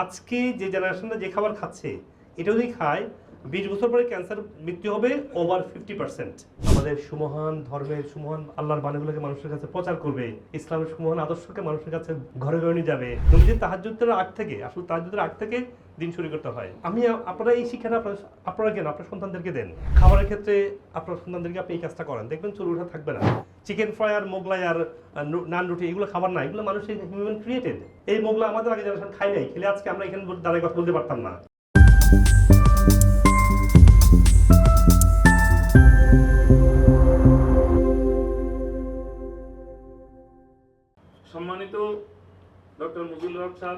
আজকে যে জেনারেশনটা যে খাবার খাচ্ছে এটা যদি খায়, বিশ বছর পরে ক্যান্সার মৃত্যু হবে ওভার ফিফটি পার্সেন্ট আমাদের সুমহান ধর্মের, সুমহান আল্লাহর বাণীগুলোকে মানুষের কাছে প্রচার করবে, ইসলামের সুমহান আদর্শকে মানুষের কাছে ঘরে ঘরে নিয়ে যাবে। নবীজির তাহাজ্জুদের আগ থেকে, আসলে তাহাজ্জুদের আগ থেকে দিন শুরু করতে হয়। আমি আপনারা এই শিক্ষাটা আপনারা কেন? আপনার সন্তানদেরকে দেন। খাবারের ক্ষেত্রে আপনার সন্তানদেরকে আপনি এই কাজটা করেন। দেখবেন চুল উঠা থাকবে না। চিকেন ফ্রাই আর মোগলাই আর নান রুটি, এগুলো খাবার না। এগুলো মানুষের হিউম্যান ক্রিয়েটেড এই মোগলা আমাদের আগে জেনারেশন খাই নাই, খেলে আজকে আমরা এখানে দাঁড়িয়ে কথা বলতে পারতাম না। ডক্টর মুজিবুল হক স্যার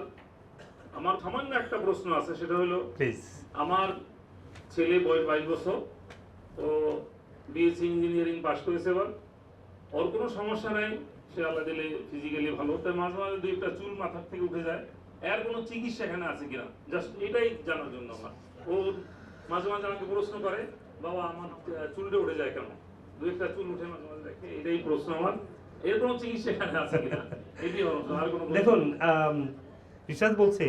আমার সামান্য একটা প্রশ্ন আছে সেটা হলো প্লিজ আমার ছেলে বয়স বাইশ বছর তো বিএসসি ইঞ্জিনিয়ারিং পাশ করেছে এবার। ওর কোনো সমস্যা নেই সে আল্লাহ দিলে ফিজিক্যালি ভালো। তাই মাঝে মাঝে দুই একটা চুল মাথার থেকে উঠে যায়। এর কোনো চিকিৎসা এখানে আছে কিনা? জাস্ট এটাই জানার জন্য আমার। ও মাঝে মাঝে আমাকে প্রশ্ন করে বাবা আমার চুলটা উঠে যায় কেন? দুই একটা চুল উঠে মাঝে মাঝে দেখে এটাই প্রশ্ন আমার। দেখুন রিসার্চ বলছে,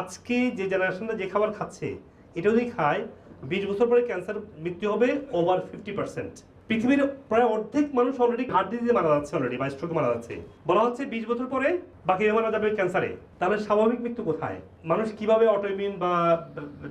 আজকে যে জেনারেশনটা যে খাবার খাচ্ছে এটা যদি খায়, বিশ বছর পরে ক্যান্সার মৃত্যু হবে ওভার ফিফটি পার্সেন্ট পৃথিবীর প্রায় অর্ধেক মানুষ অলরেডি হার্ট ডিজিজে মারা যাচ্ছে অলরেডি বা স্ট্রোকে মারা যাচ্ছে। বলা হচ্ছে বিশ বছর পরে বাকি মারা যাবে ক্যান্সারে তাহলে স্বাভাবিক মৃত্যু কোথায়? মানুষ কীভাবে অটোইমিউন বা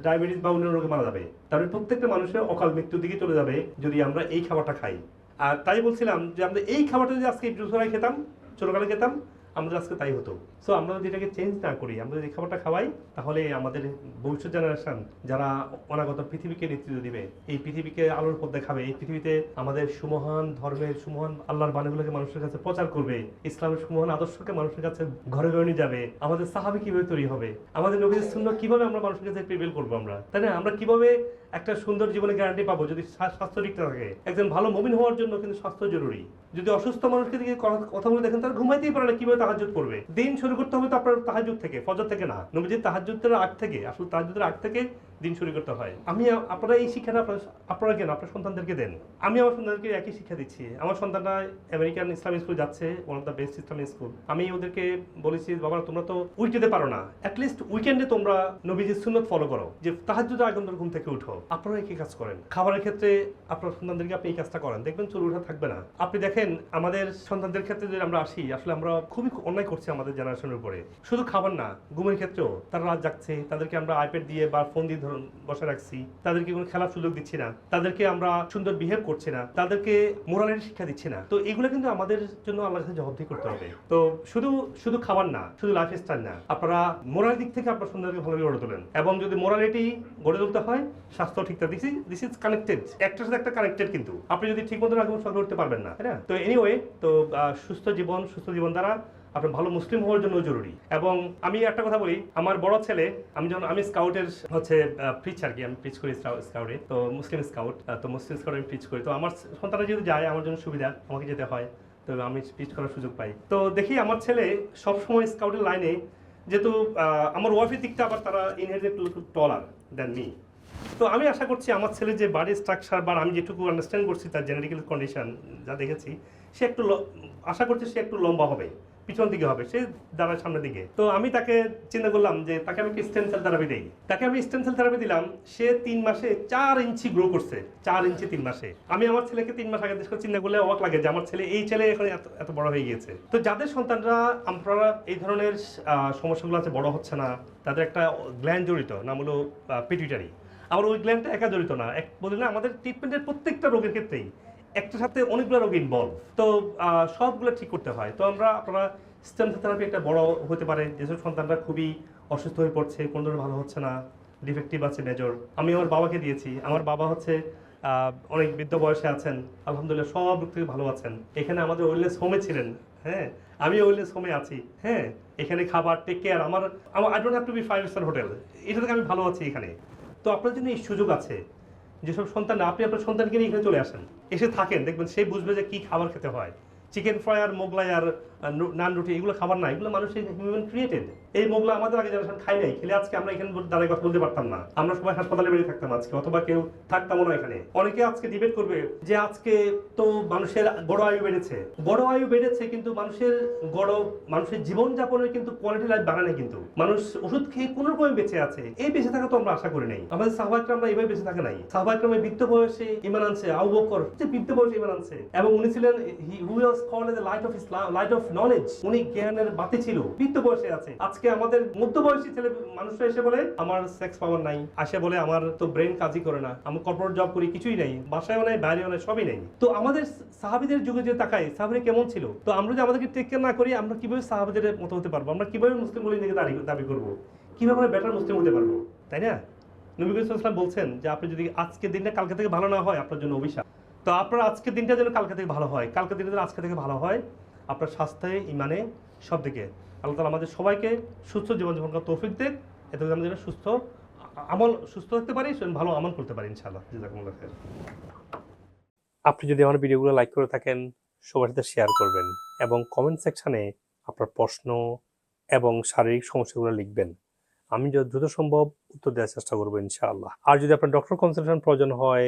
ডায়াবেটিস বা অন্য রোগে মারা যাবে? তাহলে প্রত্যেকটা মানুষের অকাল মৃত্যুর দিকে চলে যাবে যদি আমরা এই খাবারটা খাই। আর তাই বলছিলাম যে আমরা এই খাবারটা যদি আজকে জুসরাই খেতাম ছোটকালে খেতাম আমাদের আজকে তাই হতো। সো আমরা যদি এটাকে চেঞ্জ না করি, আমরা যদি খাবারটা খাওয়াই, তাহলে আমাদের ভবিষ্যৎ জেনারেশন যারা অনাগত পৃথিবীকে নেতৃত্ব দিবে, এই পৃথিবীকে আলোর পথ দেখাবে, এই পৃথিবীতে আমাদের সুমহান ধর্মের, সুমহান আল্লাহর বাণীগুলোকে মানুষের কাছে প্রচার করবে, ইসলামের সুমহান আদর্শকে মানুষের কাছে ঘরে ঘরে নিয়ে যাবে, আমাদের সাহাবি কীভাবে তৈরি হবে, আমাদের নবীদের শূন্য কীভাবে আমরা মানুষের কাছে প্রিভেল করব আমরা? তাই না? আমরা কীভাবে একটা সুন্দর জীবনের গ্যারান্টি পাবো যদি স্বাস্থ্য ঠিক থাকে? একজন ভালো মমিন হওয়ার জন্য কিন্তু স্বাস্থ্য জরুরি। যদি অসুস্থ মানুষকে দিকে কথা বলে দেখেন তারা ঘুমাইতেই পারে না, কীভাবে তাহাজুদ করবে? দিন শুরু করতে হবে তো আপনার তাহাজুদ থেকে, ফজর থেকে না। নবীজির তাহাজুদের আগ থেকে, আসলে তাহাজুদের আগ থেকে দিন শুরু করতে হয়। আমি, আপনারা এই শিক্ষাটা আপনার কেন? আপনার সন্তানদেরকে দেন। আমি আমার সন্তানকে একই শিক্ষা দিচ্ছি। আমার সন্তানরা আমেরিকান ইসলামিক স্কুল যাচ্ছে one of the best Islamic school আমি ওদেরকে বলেছি, বাবা, তোমরা তো উইকেটে পারো না। অ্যাটলিস্ট উইকেন্ডে তোমরা নবীজির সুন্নত ফলো করো। যে তাহাজুদ আগে তোমরা ঘুম থেকে উঠো। আপনারা একই কাজ করেন। খাবারের ক্ষেত্রে আপনার সন্তানদেরকে আপনি এই কাজটা করেন। দেখবেন চুল উঠা থাকবে না। আপনি দেখেন, আমাদের সন্তানদের ক্ষেত্রে যদি আমরা আসি, আসলে আমরা খুবই অন্যায় করছি আমাদের জেনারেশনের উপরে। শুধু খাবার না, ঘুমের ক্ষেত্রেও তারা রাত জাগছে। তাদেরকে আমরা আইপ্যাড দিয়ে বা ফোন দিয়ে ধরুন বসে রাখছি, তাদেরকে কোনো খেলার সুযোগ দিচ্ছি না, তাদেরকে আমরা সুন্দর বিহেভ করছি না, তাদেরকে মোরালের শিক্ষা দিচ্ছি না। তো এগুলো কিন্তু আমাদের জন্য আল্লাহর কাছে জবাবদিহি করতে হবে। তো শুধু শুধু খাবার না, শুধু লাইফ স্টাইল না, আপনারা মোরাল দিক থেকে আপনার সুন্দরকে ভালোভাবে গড়ে তোলেন। এবং যদি মোরালিটি গড়ে তুলতে হয়, স্বাস্থ্য ঠিকঠাক দিস দিস ইজ কানেক্টেড একটার সাথে একটা কানেক্টেড কিন্তু। আপনি যদি ঠিক মতো রাখবেন সফল করতে পারবেন না, তাই না? তো এনিওয়ে তো সুস্থ জীবন সুস্থ জীবন দ্বারা আপনার ভালো মুসলিম হওয়ার জন্য জরুরি। এবং আমি একটা কথা বলি, আমার বড় ছেলে, আমি যখন, আমি স্কাউটের হচ্ছে পিচ আর কি, আমি পিচ করি স্কাউটে, তো মুসলিম স্কাউট তো মুসলিম স্কাউটে আমি পিচ করি। তো আমার সন্তানরা যেহেতু যায়, আমার জন্য সুবিধা, আমাকে যেতে হয়, তো আমি পিচ করার সুযোগ পাই। তো দেখি আমার ছেলে সবসময় স্কাউটের লাইনে, যেহেতু আমার ওয়াইফের দিকটা আবার তারা ইনহেরিটেড টলার দেন মি তো আমি আশা করছি আমার ছেলে যে বাড়ি স্ট্রাকচার বা আমি যেটুকু আন্ডারস্ট্যান্ড করছি তার জেনেটিক্যাল কন্ডিশন যা দেখেছি, সে একটু আশা করছি সে একটু লম্বা হবে। পিছন দিকে হবে, সে দাঁড়ায় সামনের দিকে। তো আমি তাকে চিন্তা করলাম যে তাকে আমি স্টেম সেল থেরাপি দিই। তাকে আমি স্টেম সেল থেরাপি দিলাম, সে তিন মাসে চার ইঞ্চি গ্রো করছে, চার ইঞ্চি তিন মাসে। আমি আমার ছেলেকে তিন মাস আগে দেখে চিন্তা করলে অবাক লাগে যে আমার ছেলে এই ছেলে এখন এত এত বড় হয়ে গিয়েছে। তো যাদের সন্তানরা আপনারা এই ধরনের সমস্যাগুলো আছে, বড় হচ্ছে না, তাদের একটা গ্ল্যান্ড জড়িত, নাম হলো পিটুইটারি আবার ওই গ্ল্যান্ডটা একা জড়িত না, এক বলি না, আমাদের ট্রিটমেন্টের প্রত্যেকটা রোগের ক্ষেত্রেই। একটার সাথে অনেকগুলো রোগ ইনভলভ তো সবগুলো ঠিক করতে হয়। তো আমরা, আপনারা স্টেম থেরাপি একটা বড় হতে পারে। যেসব সন্তানরা খুবই অসুস্থ হয়ে পড়ছে, কোনো ধরনের ভালো হচ্ছে না ডিফেক্টিভ আছে মেজর আমি আমার বাবাকে দিয়েছি। আমার বাবা হচ্ছে অনেক বৃদ্ধ বয়সে আছেন। আলহামদুলিল্লাহ সব দিক থেকে ভালো আছেন। এখানে আমাদের ওয়েলনেস হোমে ছিলেন হ্যাঁ? আমি ওয়েলনেস হোমে আছি হ্যাঁ? এখানে খাবার টেক কেয়ার আমার আমার I don't have to be five star hotel এটা থেকে আমি ভালো আছি এখানে। তো আপনার জন্য এই সুযোগ আছে। যেসব সন্তান আপনি আপনার সন্তানকে নিয়ে এখানে চলে আসেন। এসে থাকেন, দেখবেন সে বুঝবে যে কি খাবার খেতে হয়। চিকেন ফ্রাই আর মোগলাই আর নান রুটি, এগুলো খাবার না, এগুলো মানুষের হিউম্যান ক্রিয়েটেড এই মোগলা আমাদের আগে জেনারেশন খাই নাই, খেলে আজকে আমরা এখানে দাঁড়িয়ে কথা বলতে পারতাম না। আমরা সবাই হাসপাতালে বেরিয়ে থাকতাম আজকে, অথবা কেউ থাকতামও না এখানে। অনেকে আজকে ডিবেট করবে যে আজকে তো মানুষের গড় আয়ু বেড়েছে। গড় আয়ু বেড়েছে কিন্তু মানুষের গড়, মানুষের জীবন যাপনের কিন্তু কোয়ালিটি লাইফ বাড়ায় না কিন্তু। মানুষ ওষুধ খেয়ে কোনো রকম বেঁচে আছে। এই বেঁচে থাকা তো আমরা আশা করি নাই। আমাদের সাহবাইকরা আমরা এইভাবে বেঁচে থাকে নাই। সাহবাইকরামে বৃদ্ধ বয়সে ইমান আনছে আউ বকর যে বৃদ্ধ বয়সে ইমান আনছে। এবং উনি ছিলেন, he who was called as light of Islam light of knowledge উনি জ্ঞানের বাতি ছিল বৃদ্ধ বয়সে আছে। আজকে আমাদের মধ্যবয়সী ছেলে এসে বলে, আমার সেক্স পাওয়ার নাই। আসে বলে, আমার তো ব্রেন কাজই করে না। আমি কর্পোরেট জব করি, কিছুই নাই। নাই নাই, সবই নেই। তো আমাদের সাহাবিদের যুগে যে তাকাই কেমন ছিল? তো আমরা যদি আমাদেরকে টেক কেয়ার না করি, আমরা কীভাবে সাহাবিদের মতো হতে পারব? আমরা কীভাবে মুসলিম বলে নিজেকে দাবি করব? কীভাবে আমরা বেটার মুসলিম হতে পারব? তাই না? নবী বলছেন যে, আপনি যদি আজকের দিনটা কালকে থেকে ভালো না হয়, আপনার জন্য অভিশাপ। তো আপনার আজকের দিনটা যেন কালকে থেকে ভালো হয়। কালকে দিনটা যেন আজকে থেকে ভালো হয়। আপনার স্বাস্থ্যে, ইমানে সব দিকে আল্লাহ তালা আমাদের সবাইকে সুস্থ জীবনযাপন করার তৌফিক দেখ এতে আমরা যেন সুস্থ, আমল, সুস্থ থাকতে পারি ভালো আমল করতে পারি, ইনশাআল্লাহ। আপনি যদি আমার ভিডিওগুলো লাইক করে থাকেন, সবার সাথে শেয়ার করবেন এবং কমেন্ট সেকশানে আপনার প্রশ্ন এবং শারীরিক সমস্যাগুলো লিখবেন। আমি যত দ্রুত সম্ভব উত্তর দেওয়ার চেষ্টা করব, ইনশাআল্লাহ। আর যদি আপনার ডক্টর কনসালটেশন প্রয়োজন হয়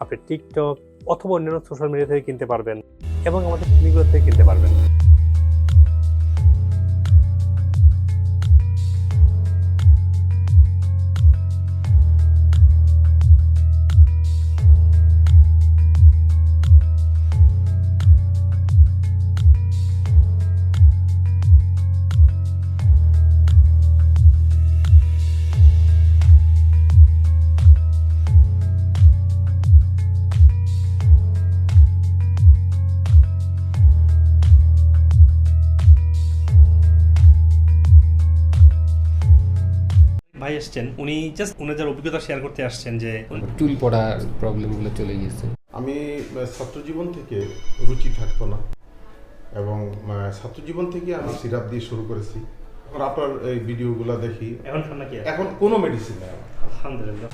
আপনি টিকটক অথবা অন্যান্য সোশ্যাল মিডিয়া থেকে কিনতে পারবেন এবং আমাদের ক্লিনিকগুলো থেকে কিনতে পারবেন। ভাই এসছেন উনি জাস্ট উনি যার অভিজ্ঞতা শেয়ার করতে আসছেন যে চুল পড়ার প্রবলেমগুলো চলে গিয়েছে। আমি ছাত্রজীবন ছাত্র জীবন থেকে রুচি থাকতো না এবং ছাত্র জীবন থেকে আমি সিরাপ দিয়ে শুরু করেছি। আপনার এই ভিডিওগুলো দেখি। এখন এখন কোনো মেডিসিন নেই। আলহামদুলিল্লাহ।